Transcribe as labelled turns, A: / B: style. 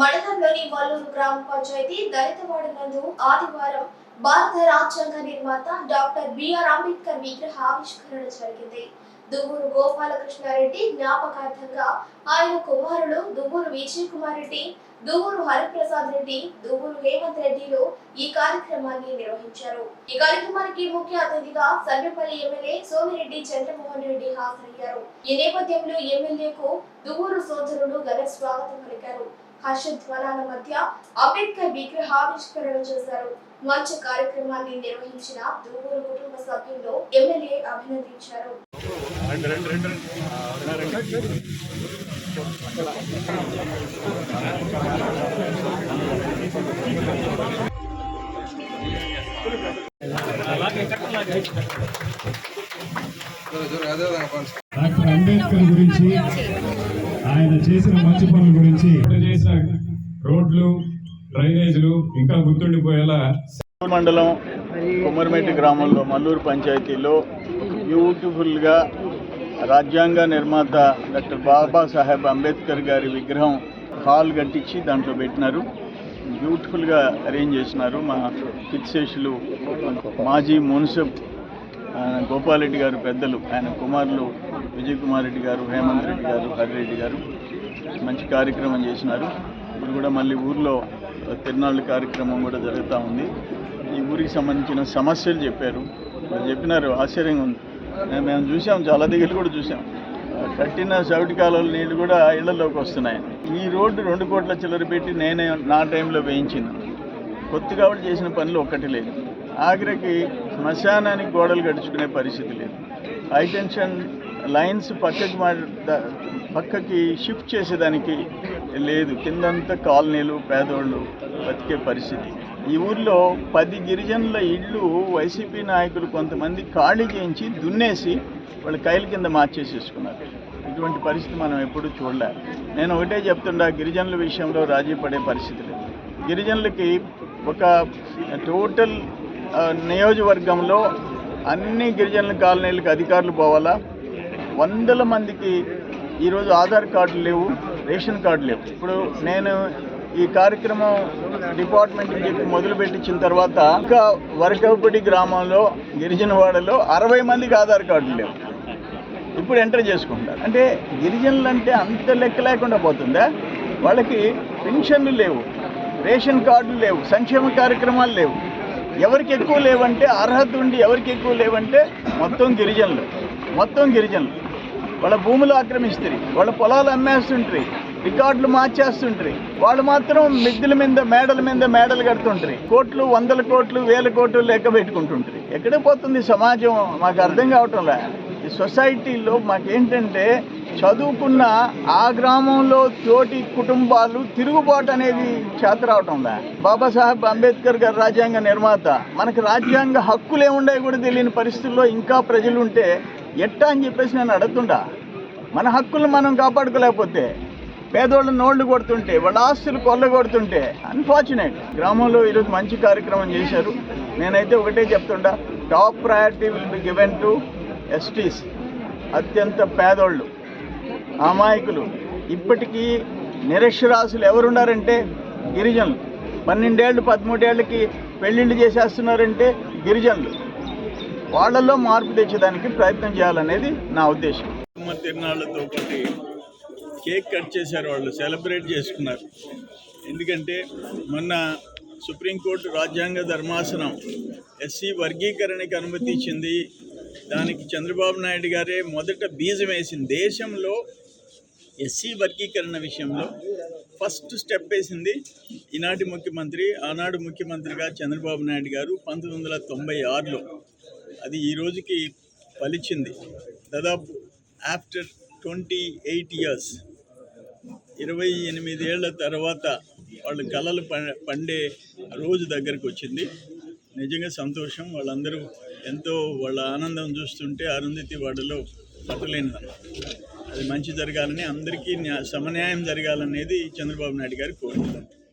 A: మండలంలోని వల్లూరు గ్రామ పంచాయతీ దళితవాడ నందు ఆదివారం భారత రాజ్యాంగ నిర్మాత డాక్టర్ బిఆర్ అంబేద్కర్ విగ్రహ ఆవిష్కరణ జరిగింది. దువ్వూరు గోపాలకృష్ణారెడ్డి జ్ఞాపకార్థంగా ఆయన కుమారులు దువ్వూరు విజయ్ కుమార్ రెడ్డి దువ్వూరు హరిప్రసాద్ రెడ్డి దువ్వూరు హేమంత్ రెడ్డిలు ఈ కార్యక్రమాన్ని నిర్వహించారు. ఈ కార్యక్రమానికి ముఖ్య అతిథిగా సర్వేపల్లి ఎమ్మెల్యే సోమిరెడ్డి చంద్రమోహన్ రెడ్డి హాజరయ్యారు. ఈ నేపథ్యంలో ఎమ్మెల్యేకు దువ్వూరు సోదరులు ఘన స్వాగతం పలికారు. హర్షధ్వానాల మధ్య అంబేద్కర్ విగ్రహావిష్కరణ చేశారు. మంచి కార్యక్రమాన్ని నిర్వహించిన దువ్వూరు కుటుంబ సభ్యులు ఎమ్మెల్యే అభినందించారు.
B: డాక్టర్ అంబేద్కర్ గురించి ఆయన చేసిన మంచి పనుల గురించి చేసిన రోడ్లు డ్రైనేజీలు ఇంకా గుర్తుండిపోయేలా
C: మండలం కుమ్మరిమెట్టి గ్రామంలో మల్లూరు పంచాయతీలో బ్యూటిఫుల్గా రాజ్యాంగ నిర్మాత డాక్టర్ బాబాసాహెబ్ అంబేద్కర్ గారి విగ్రహం హాల్ కట్టించి దాంట్లో పెట్టినారు. బ్యూటిఫుల్గా అరేంజ్ చేసినారు మా ఫిక్సేషులు మాజీ మున్సిప్ ఆయన గోపాలరెడ్డి గారు పెద్దలు ఆయన కుమారులు విజయ్ కుమార్ రెడ్డి గారు హేమంత్ రెడ్డి గారు హరిరెడ్డి గారు మంచి కార్యక్రమం చేసినారు. ఇప్పుడు కూడా మళ్ళీ ఊర్లో తిరునాళ్ళ కార్యక్రమం కూడా జరుగుతూ ఉంది. ఈ ఊరికి సంబంధించిన సమస్యలు చెప్పారు. చెప్పినారు ఆశ్చర్యంగా ఉంది. మేము- చూసాం చాలా దగ్గర కూడా చూసాం. కట్టిన చవిటి కాలువల నీళ్ళు కూడా ఇళ్ళలోకి వస్తున్నాయి. ఈ రోడ్డు రెండు కోట్ల చిల్లర పెట్టి నేనే నా టైంలో వేయించిన. కొత్తగా వాళ్ళు చేసిన పనులు ఒక్కటి లేదు. ఆఖరికి శ్మశానానికి గోడలు గడుచుకునే పరిస్థితి లేదు. హైటెన్షన్ లైన్స్ పక్కకి మా పక్కకి షిఫ్ట్ చేసేదానికి లేదు. కిందంతా కాలనీలు పేదోళ్ళు బతికే పరిస్థితి. ఈ ఊర్లో పది గిరిజనుల ఇళ్ళు వైసీపీ నాయకులు కొంతమంది ఖాళీ చేయించి దున్నేసి వాళ్ళ కైలు కింద మార్చేసేసుకున్నారు. ఇటువంటి పరిస్థితి మనం ఎప్పుడూ చూడలే. నేను ఒకటే చెప్తుండా గిరిజనుల విషయంలో రాజీ పడే పరిస్థితి లేదు. గిరిజనులకి ఒక టోటల్ నియోజకవర్గంలో అన్ని గిరిజనుల కాలనీలకు అధికారులు పోవాలా? వందల మందికి ఈరోజు ఆధార్ కార్డులు లేవు రేషన్ కార్డు లేవు. ఇప్పుడు నేను ఈ కార్యక్రమం డిపార్ట్మెంట్కి చెప్పి మొదలుపెట్టించిన తర్వాత ఇంకా వరకవపడి గ్రామంలో గిరిజనవాడలో అరవై మందికి ఆధార్ కార్డులు లేవు. ఇప్పుడు ఎంటర్ చేసుకుంటారు. అంటే గిరిజనులు అంటే అంత లెక్క లేకుండా పోతుందా? వాళ్ళకి పెన్షన్లు లేవు రేషన్ కార్డులు లేవు సంక్షేమ కార్యక్రమాలు లేవు. ఎవరికి ఎక్కువ లేవంటే అర్హత ఉండి ఎవరికి ఎక్కువ లేవంటే మొత్తం గిరిజనులు. మొత్తం గిరిజనులు. వాళ్ళ భూములు ఆక్రమిస్తుంది వాళ్ళ పొలాలు అమ్మేస్తుంటారు. రికార్డులు మార్చేస్తుంటారు. వాళ్ళు మాత్రం మిద్దెల మీద మేడల మీద మేడలు కడుతుంటారు. కోట్లు వందల కోట్లు వేల కోట్లు లెక్క పెట్టుకుంటుంటారు. ఎక్కడ పోతుంది సమాజం? మాకు అర్థం కావటంలే. ఈ సొసైటీలో మాకేంటంటే చదువుకున్న ఆ గ్రామంలో తోటి కుటుంబాలు తిరుగుబాటు అనేది చేత రావటంలే బాబాసాహెబ్ అంబేద్కర్ గారు రాజ్యాంగ నిర్మాత. మనకు రాజ్యాంగ హక్కులు ఏముండాయి కూడా తెలియని పరిస్థితుల్లో ఇంకా ప్రజలు ఉంటే ఎట్టా అని చెప్పేసి నేను అడుగుతుండా. మన హక్కులు మనం కాపాడుకోలేకపోతే పేదోళ్ళ నోళ్ళు కొడుతుంటే వాళ్ళ ఆస్తులు కొల్లగొడుతుంటే అన్ఫార్చునేట్ గ్రామంలో ఈరోజు మంచి కార్యక్రమం చేశారు. నేనైతే ఒకటే చెప్తుండా top priority will be given to STs అత్యంత పేదోళ్ళు. అమాయకులు. ఇప్పటికీ నిరక్షరాస్యులు ఎవరున్నారంటే గిరిజనులు. పన్నెండేళ్ళు పదమూడేళ్ళకి పెళ్ళిళ్ళు చేసేస్తున్నారంటే గిరిజనులు. వాళ్ళల్లో మార్పు తెచ్చేదానికి ప్రయత్నం చేయాలనేది నా ఉద్దేశం. తిరునాళ్ళతో పాటు కేక్ కట్ చేశారు వాళ్ళు సెలబ్రేట్ చేసుకున్నారు. ఎందుకంటే మొన్న సుప్రీంకోర్టు రాజ్యాంగ ధర్మాసనం ఎస్సీ వర్గీకరణకి అనుమతి ఇచ్చింది దానికి చంద్రబాబు నాయుడు గారే మొదట బీజం వేసింది. దేశంలో ఎస్సీ వర్గీకరణ విషయంలో ఫస్ట్ స్టెప్ వేసింది ఈనాటి ముఖ్యమంత్రి ఆనాడు ముఖ్యమంత్రిగా చంద్రబాబు నాయుడు గారు పంతొమ్మిది వందల తొంభై ఆరులో. అది ఈ రోజుకి ఫలిచింది దాదాపు ఆఫ్టర్ ట్వంటీ ఎయిట్ ఇయర్స్ ఇరవై ఎనిమిదేళ్ళ తర్వాత వాళ్ళ కళలు ప- పండే రోజు దగ్గరకు వచ్చింది. నిజంగా సంతోషం. వాళ్ళందరూ ఎంతో వాళ్ళ ఆనందం చూస్తుంటే అరుంధతి వాడలో పట్టలేని అది మంచి జరగాలని అందరికీ సమన్యాయం జరగాలనేది చంద్రబాబు నాయుడు గారి కోరిక.